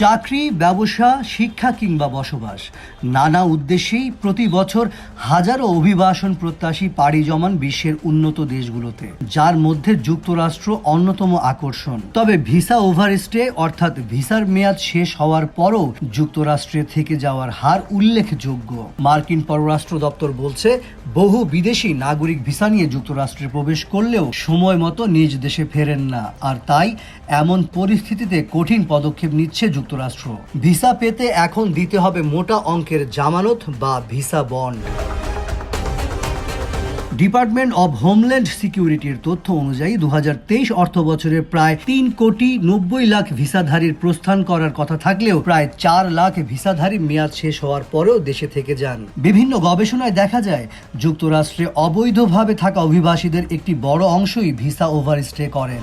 চাকরি, ব্যবসা, শিক্ষা কিংবা বসবাস। নানা উদ্দেশ্যেই প্রতি বছর হাজারো অভিবাসন প্রত্যাশী পাড়ি জমান বিশ্বের উন্নত দেশগুলোতে, যার মধ্যে যুক্তরাষ্ট্র অন্যতম আকর্ষণ। তবে ভিসা ওভারস্টে, অর্থাৎ ভিসার মেয়াদ শেষ হওয়ার পরও যুক্তরাষ্ট্রে থেকে যাওয়ার হার উল্লেখযোগ্য। মার্কিন পররাষ্ট্র দপ্তর বলছে, বহু বিদেশি নাগরিক ভিসা নিয়ে যুক্তরাষ্ট্রে প্রবেশ করলেও সময় মতো নিজ দেশে ফেরেন না। আর তাই এমন পরিস্থিতিতে কঠিন পদক্ষেপ নিচ্ছে যুক্তরাষ্ট্র। ভিসা পেতে এখন দিতে হবে মোটা অঙ্কের জামানত বা visa bond. Department of homeland সিকিউরিটির তথ্য অনুযায়ী দু অর্থ বছরে প্রায় তিন কোটি নব্বই লাখ ভিসাধারীর প্রস্থান করার কথা থাকলেও প্রায় চার লাখ ভিসাধারী মেয়াদ শেষ হওয়ার পরেও দেশে থেকে যান। বিভিন্ন গবেষণায় দেখা যায়, যুক্তরাষ্ট্রে অবৈধভাবে থাকা অভিবাসীদের একটি বড় অংশই ভিসা ওভারস্টে করেন।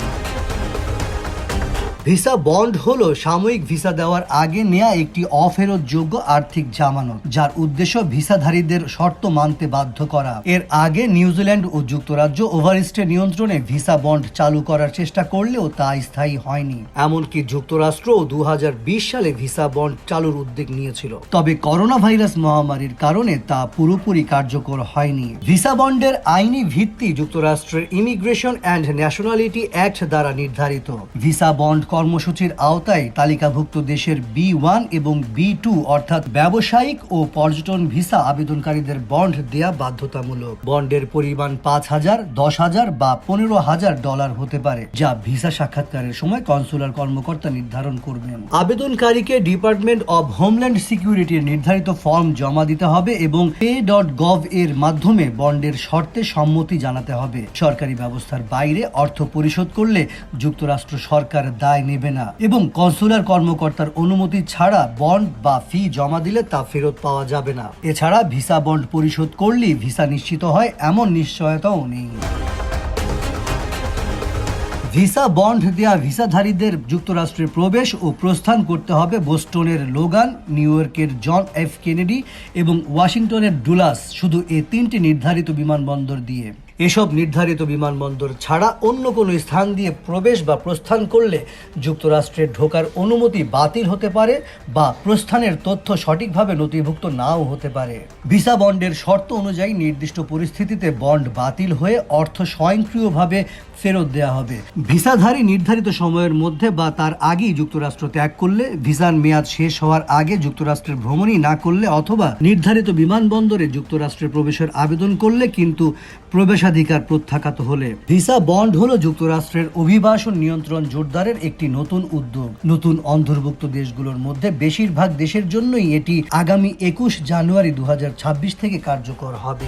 ভিসা বন্ড হলো, সাময়িক ভিসা দেওয়ার আগে নেয়া একটি অফেরতযোগ্য আর্থিক জামানত, যার উদ্দেশ্য ভিসাধারীদের শর্ত মানতে বাধ্য করা। এর আগে নিউজিল্যান্ড ও যুক্তরাজ্য ওভারস্টে নিয়ন্ত্রণে ভিসা বন্ড চালু করার চেষ্টা করলেও তা স্থায়ী হয়নি। এমনকি যুক্তরাষ্ট্র দুহাজার বিশ সালে ভিসা বন্ড চালুর উদ্যোগ নিয়েছিল। তবে করোনা ভাইরাস মহামারীর কারণে তা পুরোপুরি কার্যকর হয়নি। ভিসা বন্ডের আইনি ভিত্তি যুক্তরাষ্ট্রের ইমিগ্রেশন অ্যান্ড ন্যাশনালিটি অ্যাক্ট দ্বারা নির্ধারিত। ভিসা বন্ড কর্মসূচির আওতায় তালিকাভুক্ত দেশের বি ওয়ান এবং বি টু, অর্থাৎ ব্যবসায়িক ও পর্যটন ভিসা আবেদনকারীদের বন্ড দেয়া বাধ্যতামূলক। বন্ডের পরিমাণ পাঁচ হাজার, দশ হাজার বা পনেরো হাজার ডলার হতে পারে, যা ভিসা সাক্ষাৎকারের সময় কনসুলার কর্মকর্তা নির্ধারণ করবেন। আবেদনকারীকে ডিপার্টমেন্ট অব হোমল্যান্ড সিকিউরিটির নির্ধারিত ফর্ম জমা দিতে হবে এবং পে ডট গভ এর মাধ্যমে বন্ডের শর্তে সম্মতি জানাতে হবে। সরকারি ব্যবস্থার বাইরে অর্থ পরিশোধ করলে যুক্তরাষ্ট্র সরকার দায়। নেবে না। এবং কনসুলার কর্মকর্তার অনুমতি ছাড়া বন্ড বা ফি জমা দিলে তা ফেরত পাওয়া যাবে না। এছাড়া ভিসা বন্ড পরিশোধ করলেই ভিসা নিশ্চিত হয়, এমন নিশ্চয়তাও নেই। ভিসা বন্ড দেয়া ভিসাধারীদের যুক্তরাষ্ট্রে প্রবেশ ও প্রস্থান করতে হবে বোস্টনের লোগান, নিউ ইয়র্কের জন এফ কেনেডি এবং ওয়াশিংটনের ডুলাস, শুধু এই তিনটি নির্ধারিত বিমানবন্দর দিয়ে। এসব নির্ধারিত বিমানবন্দর ছাড়া অন্য কোনো স্থান দিয়ে প্রবেশ বা প্রস্থান করলে যুক্তরাষ্ট্রে ঢোকার অনুমতি বাতিল হতে পারে বা প্রস্থানের তথ্য সঠিকভাবে নথিভুক্ত নাও হতে পারে। ভিসা বন্ডের শর্ত অনুযায়ী নির্দিষ্ট পরিস্থিতিতে বন্ড বাতিল হয়ে অর্থ স্বয়ংক্রিয়ভাবে ফেরত দেওয়া হবে। ভিসাধারী নির্ধারিত সময়ের মধ্যে বা তার আগেই যুক্তরাষ্ট্র ত্যাগ করলে, ভিসার মেয়াদ শেষ হওয়ার আগে যুক্তরাষ্ট্রের ভ্রমণই না করলে অথবা নির্ধারিত বিমানবন্দরে যুক্তরাষ্ট্রে প্রবেশের আবেদন করলে কিন্তু প্রবেশাধিকার প্রত্যাখ্যাত হলে ভিসা বন্ড হলো যুক্তরাষ্ট্রের অভিবাসন নিয়ন্ত্রণ জোরদারের একটি নতুন উদ্যোগ। নতুন অন্তর্ভুক্ত দেশগুলোর মধ্যে বেশিরভাগ দেশের জন্যই এটি আগামী একুশ জানুয়ারি দু হাজার ছাব্বিশ থেকে কার্যকর হবে।